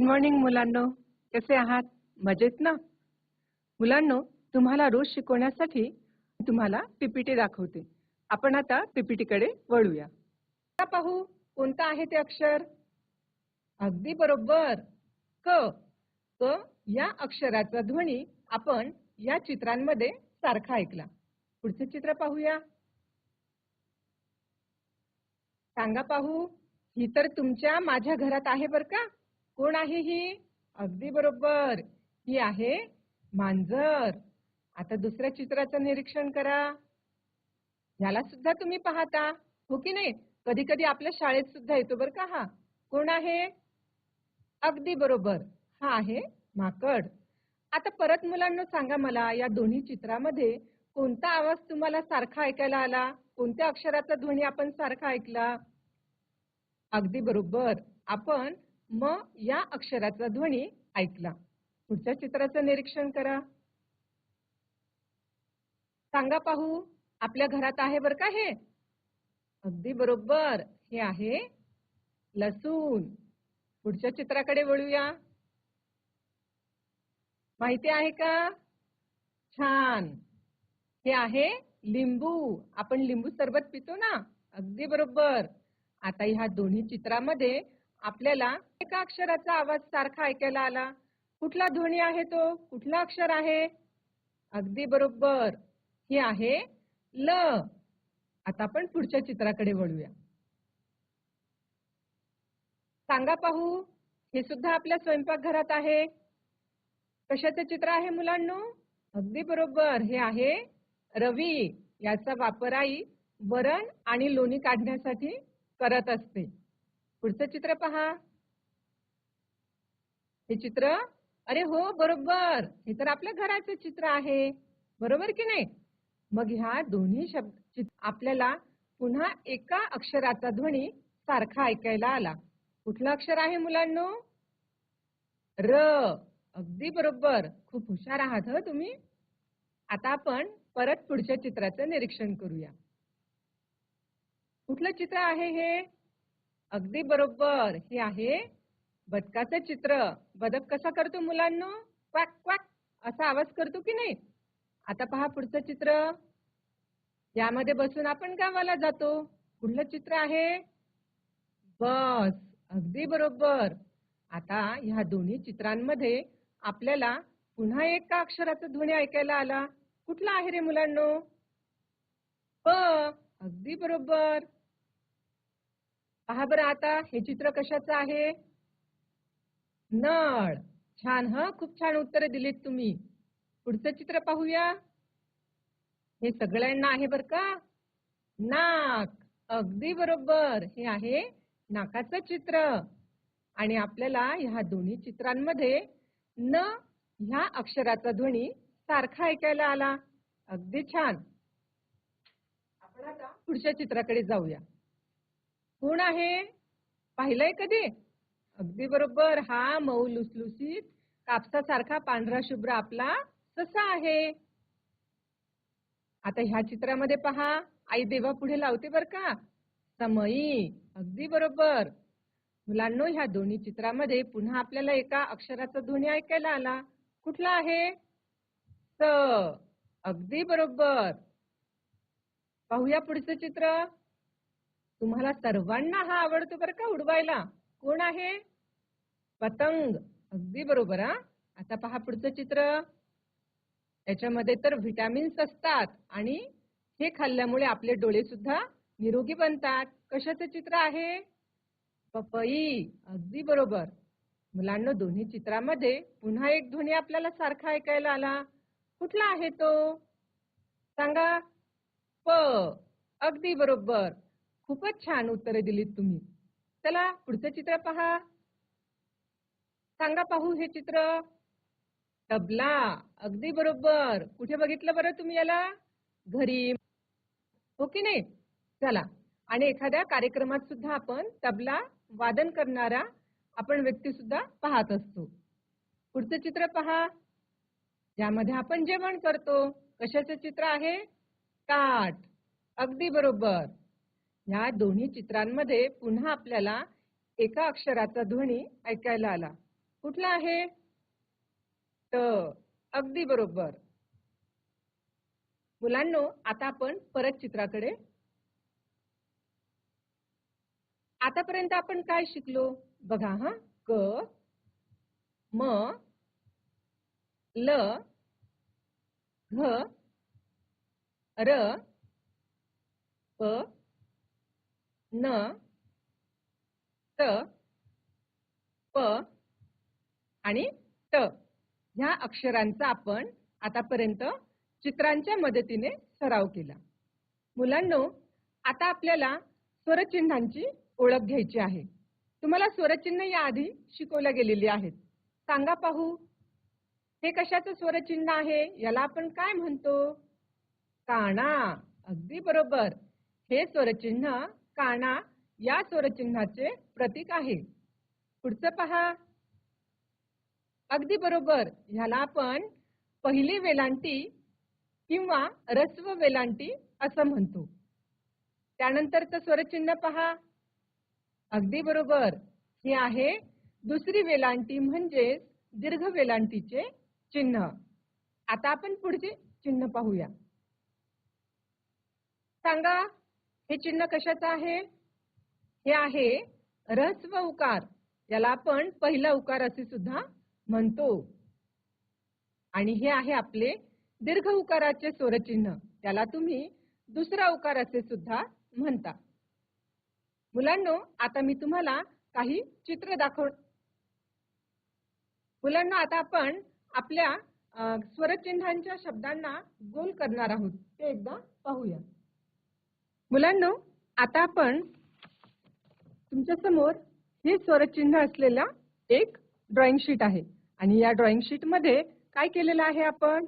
Good morning मुलांनो. कसे आहात? मजेत ना? मुलांनो तुम्हाला रोज शिकवण्यासाठी तुम्हाला पीपीटी दाखवते. आपण आता पीपीटी कडे वळूया. आता पाहू कोणता आहे ते अक्षर? अगदी बरोबर. क. क या अक्षराचा ध्वनी आपण या चित्रांमध्ये सारखा ऐकला. पुढचे चित्र पाहूया. सांगा पाहू ही तर तुमच्या माझ्या घरात आहे बर का? कोण आहे ही? अगदी बरोबर. ही आहे मांजर. आता दुसऱ्या चित्राचं निरीक्षण करा. याला सुद्धा तुम्ही पाहता. हो की नाही? कधी कधी आपल्या शाळेत सुद्धा येतो बर का हा. कोण आहे? अगदी बरोबर. हा आहे माकड. आता परत मुलांना सांगा मला या दोन्ही चित्रामध्ये कोणता आवाज तुम्हाला सारखा ऐकायला आला? कोणत्या अक्षराचा ध्वनी आपण सारखा ऐकला? अगदी बरोबर. आपण म या अक्षराचा ध्वनी ऐकला. पुढच्या चित्राचं निरीक्षण करा. सांगा पाहू आपल्या घरात आहे बर का हे? अगदी बरोबर. हे आहे लसूण. पुढच्या चित्राकडे वळूया. माहिती आहे का? छान. हे आहे लिंबू. आपण लिंबू सरबत पितो ना? अगदी बरोबर. आता ह्या दोन्ही चित्रामध्ये आपल्याला एका अक्षराचा आवाज सारखा ऐकायला आला. कुठला ध्वनी आहे तो? कुठला अक्षर आहे? अगदी बरोबर. हे आहे ल. आता आपण पुढच्या चित्राकडे वळूया. सांगा पाहू हे सुद्धा आपल्या स्वयंपाकघरात आहे. कशाचं चित्र आहे मुलांनो? अगदी बरोबर. हे आहे रवी. याचा वापर आई वरण आणि लोणी काढण्यासाठी करत असते. पुढचं चित्र पहा. हे चित्र अरे हो बरोबर. हे तर आपल्या घराचं चित्र आहे. बरोबर की नाही? मग ह्या दोन्ही शब्द आपल्याला पुन्हा एका अक्षराचा ध्वनी सारखा ऐकायला आला. कुठलं अक्षर आहे मुलांनो? र. अगदी बरोबर. खूप हुशार आहात हो तुम्ही? आता आपण परत पुढच्या चित्राचं निरीक्षण करूया. कुठलं चित्र आहे हे? अगदी बरोबर. हे आहे बदकाचं चित्र. बदक कसा करतो मुलांनो? क्वाक क्वाक असा आवाज करतो की नाही? आता पहा पुढचं चित्र. यामध्ये बसून आपण गावाला जातो. कुठलं चित्र आहे बस. अगदी बरोबर. आता ह्या दोन्ही चित्रांमध्ये आपल्याला पुन्हा एका अक्षराचा ध्वनी ऐकायला आला. कुठला आहे रे मुलांनो? प. अगदी बरोबर. पहा बरं आता हे चित्र कशाचं आहे? नळ. छान ह? खूप छान उत्तरे दिलीत तुम्ही. पुढचं चित्र पाहूया. हे सगळ्यांना आहे बर का? नाक. अगदी बरोबर. हे आहे नाकाचं चित्र. आणि आपल्याला ह्या दोन्ही चित्रांमध्ये न ह्या अक्षराचा ध्वनी सारखा ऐकायला आला. अगदी छान. आपण आता पुढच्या चित्राकडे जाऊया. कोण आहे? पाहिलंय कधी? अगदी बरोबर. हा मऊ लुसलुसीत कापसासारखा पांढरा शुभ्र आपला ससा आहे. आता ह्या चित्रामध्ये पहा. आई देवा पुढे लावते बर का? समयी अगदी बरोबर. मुलांनो ह्या दोन्ही चित्रामध्ये पुन्हा आपल्याला एका अक्षराचा ध्वनी ऐकायला आला. कुठला आहे? स. अगदी बरोबर. पाहूया पुढचं चित्र. तुम्हाला सर्वांना हा आवडतो बरं का उडवायला. कोण आहे? पतंग. अगदी बरोबर हा. आता पहा पुढचं चित्र. याच्यामध्ये तर व्हिटॅमिन्स असतात आणि हे खाल्ल्यामुळे आपले डोळे सुद्धा निरोगी बनतात. कशाचं चित्र आहे? पपई. अगदी बरोबर. मुलांना दोन्ही चित्रामध्ये पुन्हा एक ध्वनी आपल्याला सारखा ऐकायला आला. कुठला आहे तो? सांगा. प. अगदी बरोबर. खूपच छान उत्तरे दिलीत तुम्ही. चला पुढचं चित्र पहा. सांगा पाहू हे चित्र. तबला अगदी बरोबर. कुठे बघितलं बरं तुम्ही याला? घरी. हो की नाही? चला. आणि एखाद्या कार्यक्रमात सुद्धा आपण तबला वादन करणारा आपण व्यक्ती सुद्धा पाहत असतो. पुढचं चित्र पहा. ज्यामध्ये आपण जेवण करतो. कशाचं चित्र आहे? ताट अगदी बरोबर. ह्या दोन्ही चित्रांमध्ये पुन्हा आपल्याला एका अक्षराचा ध्वनी ऐकायला आला. कुठला आहे? त. अगदी बरोबर. मुलांनो आता आपण परत चित्राकडे. आतापर्यंत आपण काय शिकलो? बघा हा. क म ल घ र प न त प आणि ट ह्या अक्षरांचा आपण आतापर्यंत चित्रांच्या मदतीने सराव केला. मुलांनो आता आपल्याला स्वरचिन्हांची ओळख घ्यायची आहे. तुम्हाला स्वरचिन्ह याआधी शिकवल्या गेलेली आहेत. सांगा पाहू. हे कशाचं स्वरचिन्ह आहे? याला आपण काय म्हणतो? काना अगदी बरोबर. हे स्वरचिन्ह काना या स्वरचिन्हाचे प्रतीक आहे. पुढचं पहा. अगदी बरोबर. ह्याला आपण पहिली वेलांटी किंवा रस्व वेलांटी असं म्हणतो. त्यानंतरचं स्वरचिन्ह पहा. अगदी बरोबर. हे आहे दुसरी वेलांटी म्हणजेच दीर्घ वेलांटीचे चिन्ह. आता आपण पुढचे चिन्ह पाहूया. सांगा हे चिन्ह कशाचं आहे? हे आहे रहस्व उकार. याला आपण पहिला उकार असे सुद्धा म्हणतो. आणि हे आहे आपले दीर्घ उकाराचे स्वरचिन्ह. त्याला तुम्ही दुसरा उकार असे सुद्धा म्हणता. मुलांनो आता मी तुम्हाला काही चित्र दाखव मुलांना आता आपण आपल्या स्वरचिन्हांच्या शब्दांना गोल करणार आहोत. ते एकदा पाहूया. मुलांनो आता आपण तुमच्यासमोर हे स्वरचिन्ह असलेला एक ड्रॉइंग शीट आहे. आणि या ड्रॉइंग शीटमध्ये काय केलेलं आहे आपण?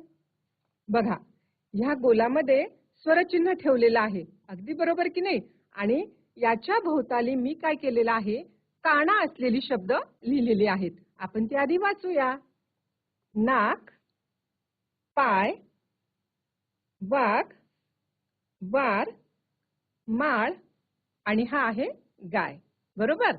बघा ह्या गोलामध्ये स्वरचिन्ह ठेवलेलं आहे. अगदी बरोबर की नाही? आणि याच्या भोवताली मी काय केलेलं आहे? काना असलेली शब्द लिहिलेले आहेत. आपण ते आधी वाचूया. नाक पाय वाघ वार माळ आणि हा आहे गाय. बरोबर?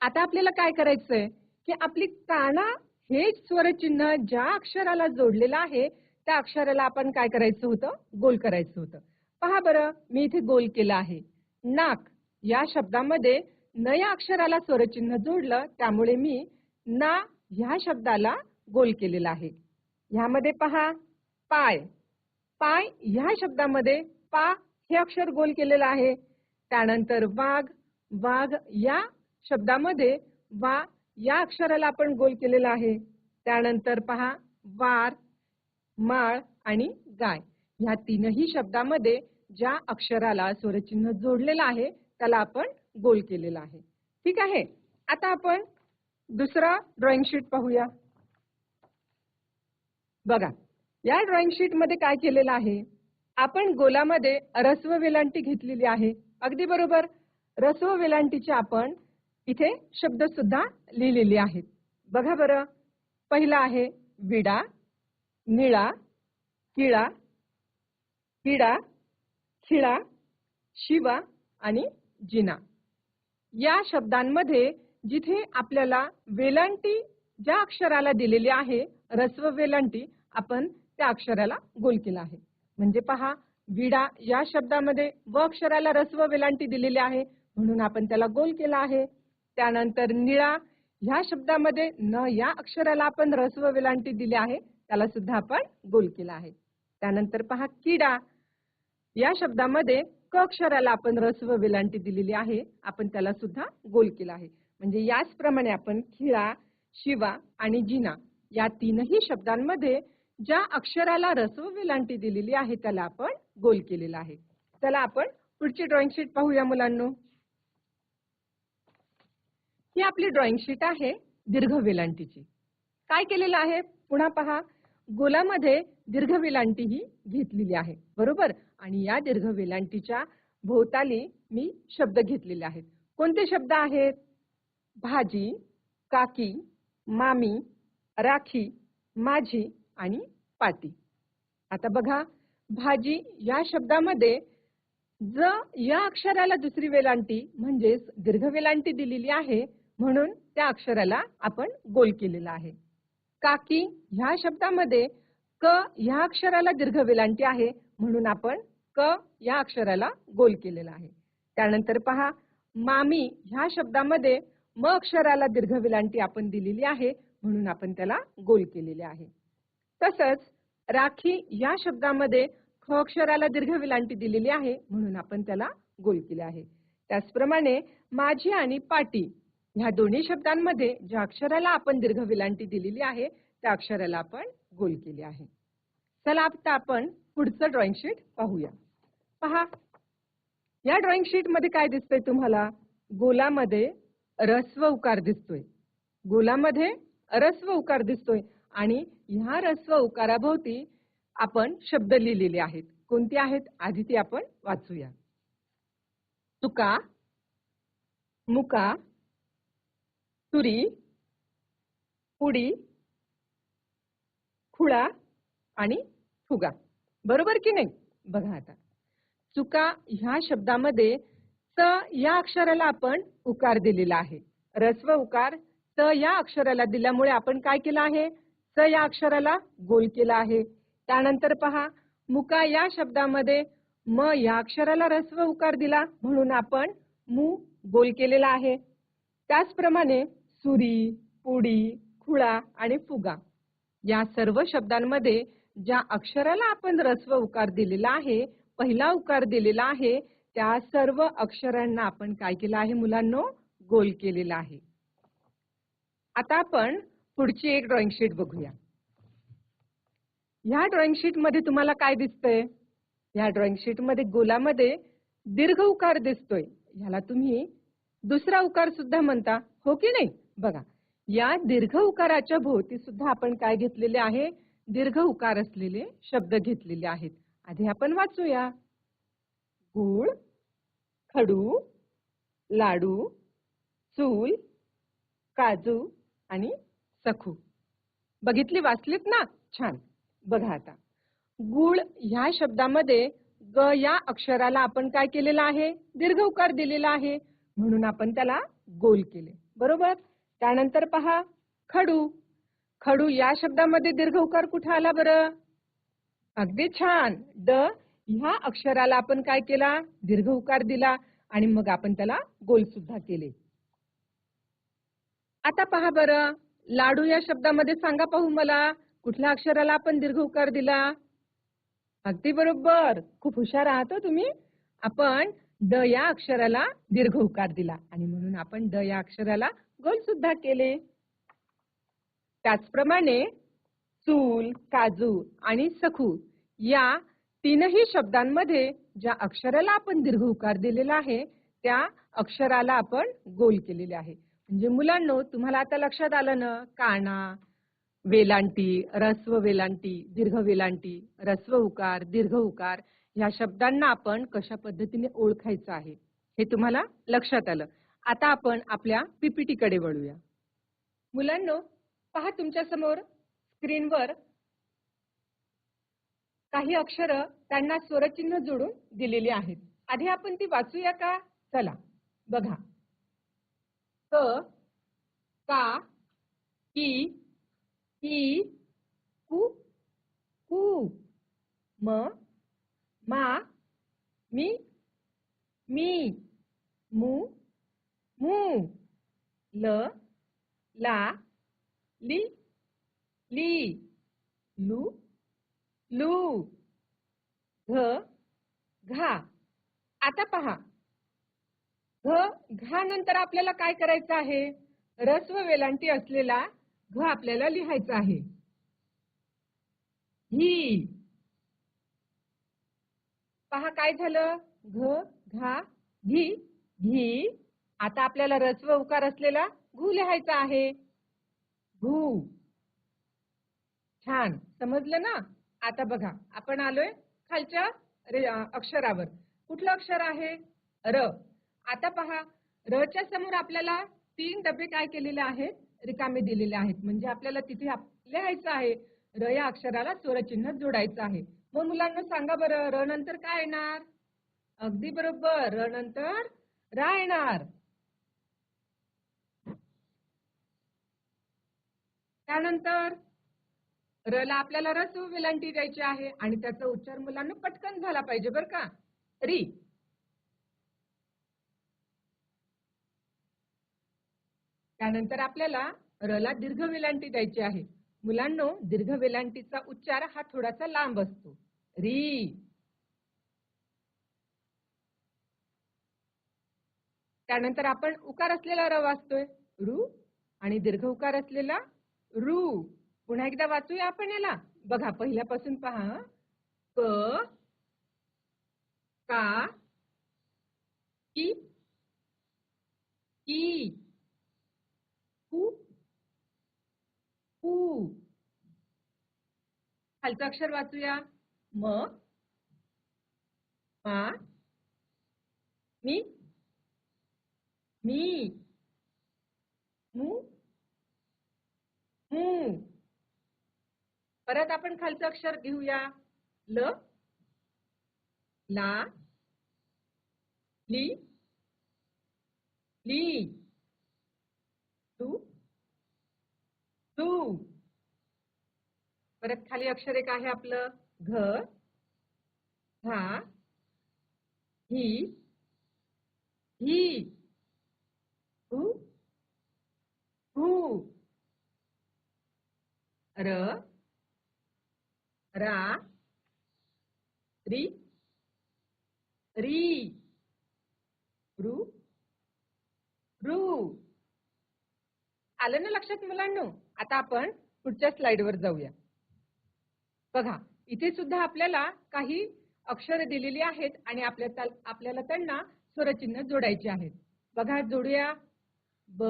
आता आपल्याला काय करायचंय? की आपली काना हे स्वरचिन्ह ज्या अक्षराला जोडलेलं आहे त्या अक्षराला आपण काय करायचं होतं? गोल करायचं होतं. पहा बरं मी इथे गोल केलं आहे. नाक. या शब्दामध्ये न या अक्षराला स्वरचिन्ह जोडलं त्यामुळे मी ना ह्या शब्दाला गोल केलेला आहे. ह्यामध्ये पहा पाय. पाय ह्या शब्दामध्ये पा हे अक्षर गोल केलेलं आहे? त्यानंतर वाघ वाघ या शब्दामध्ये वा या अक्षराला आपण गोल केलेला आहे. त्यानंतर पहा वार माळ आणि गाय. ह्या तीनही शब्दामध्ये ज्या अक्षराला स्वरचिन्ह जोडलेलं आहे त्याला आपण गोल केलेला आहे. ठीक आहे? आता आपण दुसरा ड्रॉइंग शीट पाहूया. बघा या ड्रॉइंग शीटमध्ये काय केलेलं आहे? आपण गोलामध्ये रस्व वेलांटी घेतलेली आहे. अगदी बरोबर. रस्व वेलांटीचे आपण इथे शब्द सुद्धा लिहिलेले आहेत. बघा बरं. पहिला आहे विडा निळा किळा किडा खिळा शिवा आणि जिना. या शब्दांमध्ये जिथे आपल्याला वेलांटी ज्या अक्षराला दिलेली आहे रस्व वेलांटी आपण त्या अक्षराला गोल केला आहे. म्हणजे पहा विडा या शब्दामध्ये व अक्षराला रस्व वेलांटी दिलेली आहे म्हणून आपण त्याला गोल केला आहे. त्यानंतर निळा ह्या शब्दामध्ये न या अक्षराला आपण रस्व वेलांटी दिली आहे त्याला सुद्धा आपण गोल केला आहे. त्यानंतर पहा किडा या शब्दामध्ये क अक्षराला आपण रस्व वेलांटी दिलेली आहे आपण त्याला सुद्धा गोल केला आहे. म्हणजे याचप्रमाणे आपण खिळा शिवा आणि जिना या तीनही शब्दांमध्ये ज्या अक्षराला रस्व वेलांटी दिलेली आहे त्याला आपण गोल केलेला आहे. त्याला आपण पुढची ड्रॉइंग शीट पाहूया मुलांनो. ही आपली ड्रॉइंग शीट आहे दीर्घ वेलांटीची. काय केलेलं आहे? पुन्हा पहा. गोलामध्ये दीर्घ वेलांटी ही घेतलेली आहे. बरोबर? आणि या दीर्घ वेलांटीच्या भोवताली मी शब्द घेतलेले आहेत. कोणते शब्द आहेत? भाजी काकी मामी राखी माझी आणि पाती. आता बघा भाजी या शब्दामध्ये ज या अक्षराला दुसरी वेलांटी म्हणजेच दीर्घ वेलांटी दिलेली आहे म्हणून त्या अक्षराला आपण गोल केलेला आहे. काकी ह्या शब्दामध्ये क ह्या अक्षराला दीर्घ वेलांटी आहे म्हणून आपण क या अक्षराला गोल केलेला आहे. त्यानंतर पहा मामी ह्या शब्दामध्ये म अक्षराला दीर्घ वेलांटी आपण दिलेली आहे म्हणून आपण त्याला गोल केलेले आहे. तसंच राखी या शब्दामध्ये ख अक्षराला दीर्घ विलांटी दिलेली आहे म्हणून आपण त्याला गोल केले आहे. त्याचप्रमाणे माझी आणि पाटी ह्या दोन्ही शब्दांमध्ये ज्या अक्षराला आपण दीर्घ विलांटी दिलेली आहे त्या अक्षराला आपण गोल केले आहे. चला आता आपण पुढचं ड्रॉइंग शीट पाहूया. पहा या ड्रॉइंग शीटमध्ये काय दिसतंय तुम्हाला? गोलामध्ये रस्व उकार दिसतोय. गोलामध्ये रस्व उकार दिसतोय. आणि ह्या रस्व उकाराभोवती आपण शब्द लिहिलेले आहेत. कोणते आहेत? आधी ते आपण वाचूया. तुका मुका तुरी पुडी खुळा आणि फुगा. बरोबर की नाही? बघा आता. चुका ह्या शब्दामध्ये स या अक्षराला आपण उकार दिलेला आहे. रस्व उकार स या अक्षराला दिल्यामुळे आपण काय केलं आहे? च या अक्षराला गोल केला आहे. त्यानंतर पहा मुका या शब्दामध्ये म या अक्षराला रस्व उकार दिला म्हणून आपण मु गोल केलेला आहे. त्याचप्रमाणे सुरी पुडी खुळा आणि फुगा या सर्व शब्दांमध्ये ज्या अक्षराला आपण रस्व उकार दिलेला आहे पहिला उकार दिलेला आहे त्या सर्व अक्षरांना आपण काय केलं आहे मुलांनो? गोल केलेला आहे. आता आपण पुढची एक ड्रॉइंग शीट बघूया. ह्या ड्रॉइंग शीटमध्ये तुम्हाला काय दिसतंय? ह्या ड्रॉइंग शीटमध्ये गोलामध्ये दीर्घ उकार दिसतोय. ह्याला तुम्ही दुसरा उकार सुद्धा म्हणता. हो की नाही? बघा या दीर्घ उकाराच्या भोवती सुद्धा आपण काय घेतलेले आहे? दीर्घ उकार असलेले शब्द घेतलेले आहेत. आधी आपण वाचूया. गुळ खडू लाडू चूल काजू आणि सखू. बघितली वाचलीत ना? छान. बघा आता. गुळ ह्या शब्दामध्ये ग या अक्षराला आपण काय केलेलं आहे? दीर्घ उकार दिलेला आहे. म्हणून आपण त्याला गोल केले. बरोबर? त्यानंतर पहा खडू. खडू या शब्दामध्ये दीर्घ उकार कुठे आला बरं? अगदी छान. ड ह्या अक्षराला आपण काय केला? दीर्घ उकार दिला आणि मग आपण त्याला गोल सुद्धा केले. आता पहा बरं. लाडू या शब्दामध्ये सांगा पाहू मला. कुठल्या अक्षराला आपण दीर्घ उकार दिला? अगदी बरोबर. खूप हुशार आहात हो तुम्ही. आपण द या अक्षराला दीर्घ उकार दिला आणि म्हणून आपण द या अक्षराला गोल सुद्धा केले. त्याचप्रमाणे चूल काजू आणि सखू या तीनही शब्दांमध्ये ज्या अक्षराला आपण दीर्घ उकार दिलेला आहे त्या अक्षराला आपण गोल केलेले आहे. म्हणजे मुलांनो तुम्हाला आता लक्षात आलं ना काना वेलांटी रस्व वेलांटी दीर्घ वेलांटी रस्व उकार दीर्घ उकार ह्या शब्दांना आपण कशा पद्धतीने ओळखायचं आहे हे तुम्हाला लक्षात आलं. आता आपण आपल्या पीपीटी कडे वळूया. मुलांनो पहा तुमच्यासमोर स्क्रीनवर काही अक्षर त्यांना स्वरचिन्ह जोडून दिलेली आहेत. आधी आपण ती वाचूया का? चला बघा. क का की की कु कु म मा मी मी मु मू ल ला ली ली लू लू घ घा. आता पहा. घ घा नंतर आपल्याला काय करायचं आहे? रस्व वेलांटी असलेला घ आपल्याला लिहायचा आहे. ही. पहा काय झालं? घ घा घी घी. आता आपल्याला रस्व उकार असलेला घू लिहायचा आहे. घू. छान. समजलं ना? आता बघा आपण आलोय खालच्या अक्षरावर. कुठलं अक्षर आहे? र. आता पहा र च्या समोर आपल्याला तीन डबे काय केलेले आहेत? रिकामे दिलेले आहेत. म्हणजे आपल्याला तिथे लिहायचं आहे. र या अक्षराला स्वरचिन्ह जोडायचं आहे. मग मुलांना सांगा बरं र नंतर काय येणार? अगदी बरोबर. र नंतर रा येणार. त्यानंतर र ला आपल्याला रस वेलांटी द्यायची आहे आणि त्याचा उच्चार मुलांना पटकन झाला पाहिजे बरं का? री. त्यानंतर आपल्याला र ला दीर्घ वेलांटी द्यायची आहे. मुलांनो दीर्घ वेलांटीचा उच्चार हा थोडासा लांब असतो. री. त्यानंतर आपण उकार असलेला र वाचतोय. रू. आणि दीर्घ उकार असलेला रू. पुन्हा एकदा वाचूया आपण याला. बघा पहिल्यापासून पहा क का की की कु कू खालचं अक्षर वाचूया. म मा मी मी. मू मू. परत आपण खालचं अक्षर घेऊया. ल ला ली ली. तू? तू. परत खाली अक्षर एक आहे आपलं. घ घा ही. ही. हू हू र. रा. री. री. रू. रू. आलं ना लक्षात मुलांनो? आता आपण पुढच्या स्लाइडवर जाऊया. बघा इथे सुद्धा आपल्याला काही अक्षर दिलेली आहेत आणि आपल्या आपल्याला त्यांना स्वरचिन्ह जोडायची आहेत. बघा जोडूया. ब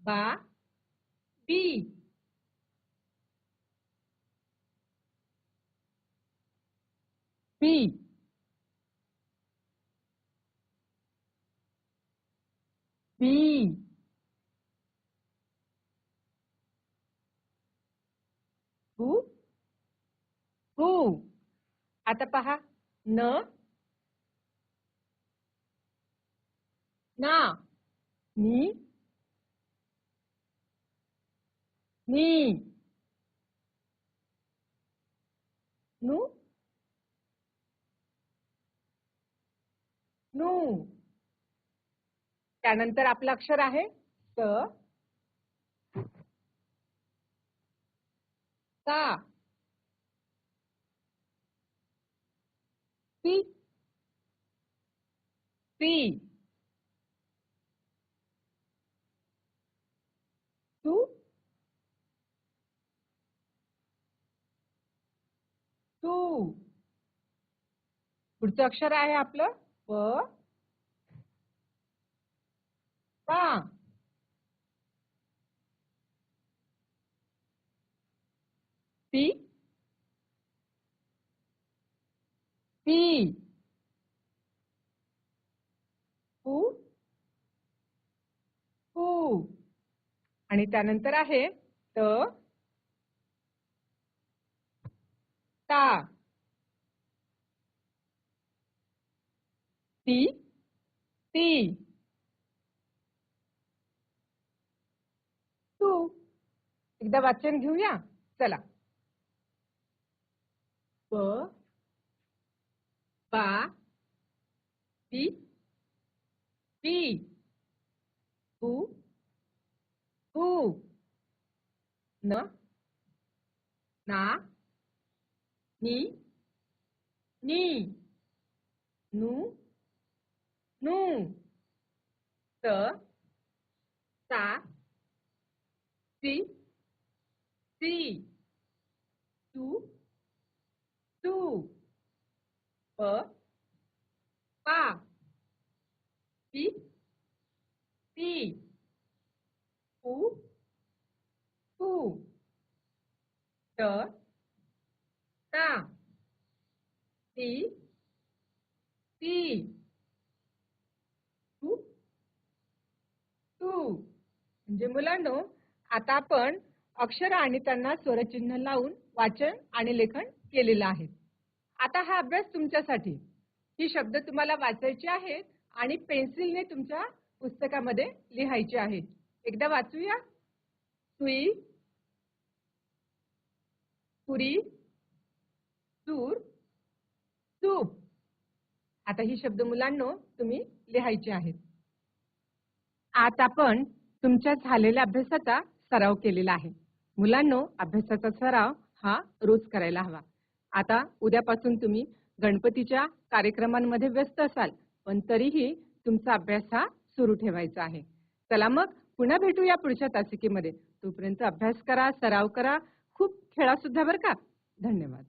बा बी. बी. बी. हु हु आता पहा न ना नी नी. नु नु. त्यानंतर आपलं अक्षर आहे त का पी पी टू टू पुढचं अक्षर आहे आपलं प पा. P? पी पू आणि त्यानंतर आहे त ता. ती. ती. तू. एकदा वाचन घेऊया? चला. प पा पी पी पू पू न ना नी नी नू नू त ता सी सी टू tu, प पा pi, पी pu, pu, त ta, ती ती tu, tu. म्हणजे मुलांनो आता आपण अक्षर आणि त्यांना स्वरचिन्ह लावून वाचन आणि लेखन केलेलं आहे. आता हा अभ्यास तुमच्यासाठी. ही शब्द तुम्हाला वाचायचे आहेत आणि पेन्सिलने तुमच्या पुस्तकामध्ये लिहायचे आहेत. एकदा वाचूया. सुई पुरी सूर सूप आता ही शब्द मुलांनो तुम्ही लिहायचे आहेत. आता आपण तुमच्या झालेल्या अभ्यासाचा सराव केलेला आहे. मुलांनो अभ्यासाचा सराव हा रोज करायला हवा. आता उद्यापासून तुम्ही गणपतीच्या कार्यक्रमांमध्ये व्यस्त असाल पण तरीही तुमचा अभ्यास हा सुरू ठेवायचा आहे. चला मग पुन्हा भेटूया पुढच्या तासिकेमध्ये. तोपर्यंत अभ्यास करा सराव करा खूप खेळा सुद्धा बरं का? धन्यवाद.